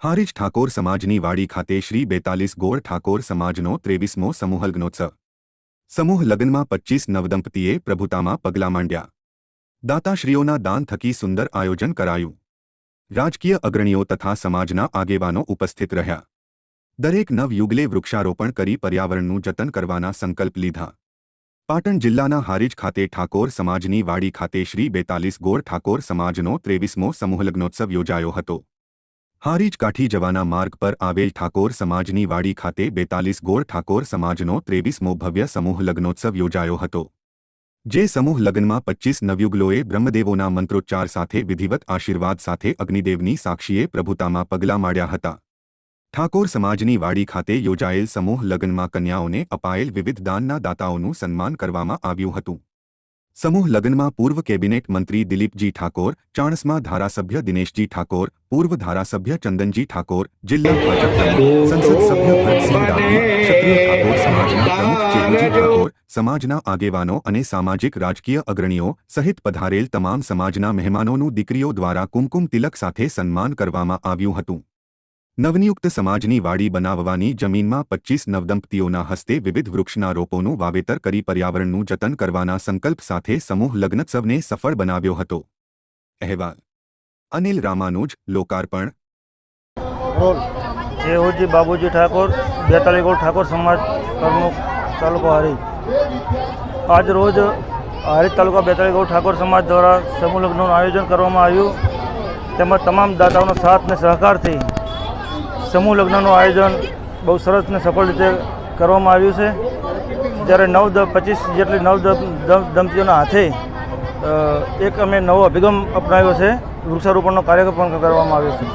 હારીજ ઠાકોર સમાજની વાડી ખાતે શ્રી બેતાલીસ ગોળ ઠાકોર સમાજનો ત્રેવીસમો સમૂહ લગ્નોત્સવ સમૂહ લગ્નમાં પચ્ચીસ નવદંપતીએ પ્રભુતામાં પગલાં માંડ્યા. દાતાશ્રીઓના દાન થકી સુંદર આયોજન કરાયું. રાજકીય અગ્રણીઓ તથા સમાજના આગેવાનો ઉપસ્થિત રહ્યા. દરેક નવયુગલે વૃક્ષારોપણ કરી પર્યાવરણનું જતન કરવાના સંકલ્પ લીધા. પાટણ જિલ્લાના હારીજ ખાતે ઠાકોર સમાજની વાડી ખાતે શ્રી બેતાલીસ ગોળ ઠાકોર સમાજનો ત્રેવીસમો સમૂહલગ્નોત્સવ યોજાયો હતો. હારીજ કાઠી જવાના માર્ગ પર આવેલ ઠાકોર સમાજની વાડી ખાતે બેતાલીસ ગોળ ઠાકોર સમાજનો ત્રેવીસમો ભવ્ય સમૂહ લગ્નોત્સવ યોજાયો હતો. જે સમૂહ લગ્નમાં પચ્ચીસ નવયુગલોએ બ્રહ્મદેવોના મંત્રોચ્ચાર સાથે વિધિવત આશીર્વાદ સાથે અગ્નિદેવની સાક્ષીએ પ્રભુતામાં પગલાં માંડ્યા હતા. ઠાકોર સમાજની વાડી ખાતે યોજાયેલ સમૂહ લગ્નમાં કન્યાઓને અપાયેલ વિવિધ દાનના દાતાઓનું સન્માન કરવામાં આવ્યું હતું. સમૂહ લગ્નમાં પૂર્વ કેબિનેટ મંત્રી દિલીપજી ઠાકોર, ચાણસ્મા ધારાસભ્ય દિનેશજી ઠાકોર, પૂર્વ ધારાસભ્ય ચંદનજી ઠાકોર, જિલ્લા ભાજપ સંસદ સભ્ય ઠાકોર, સમાજના આગેવાનો અને સામાજિક રાજકીય અગ્રણીઓ સહિત પધારેલ તમામ સમાજના મહેમાનોનું દીકરીઓ દ્વારા કુમકુમ તિલક સાથે સન્માન કરવામાં આવ્યું હતું. નવનિયુક્ત સમાજની વાડી બનાવવાની જમીનમાં પચ્ચીસ નવદંપતીઓના હસ્તે વિવિધ વૃક્ષના રોપોનું વાવેતર કરી પર્યાવરણનું જતન કરવાના સંકલ્પ સાથે સમૂહ લગ્નોત્સવને સફળ બનાવ્યો હતો. અહેવાલ. અનિલ રામાનુજ, લોકાર્પણ. જેહુજી બાબુજી ઠાકોર બેતાલી ગોળ ઠાકોર સમાજ પ્રમુખ તાલુકો હારીજ આજ રોજ હારીજ તાલુકા બેતાલી ગોળ ઠાકોર સમાજ દ્વારા સમૂહ લગ્નનું આયોજન કરવામાં આવ્યું. તેમજ તમામ દાતાઓનો સાથ અને સહકારથી સમૂહ લગ્નનું આયોજન બહુ સરસ અને સફળ રીતે કરવામાં આવ્યું છે. જ્યારે નવ દ પચીસ જેટલી નવ દંપતીઓના હાથે એક અમે નવો અભિગમ અપનાવ્યો છે. વૃક્ષારોપણનો કાર્યક્રમ પણ કરવામાં આવ્યો છે.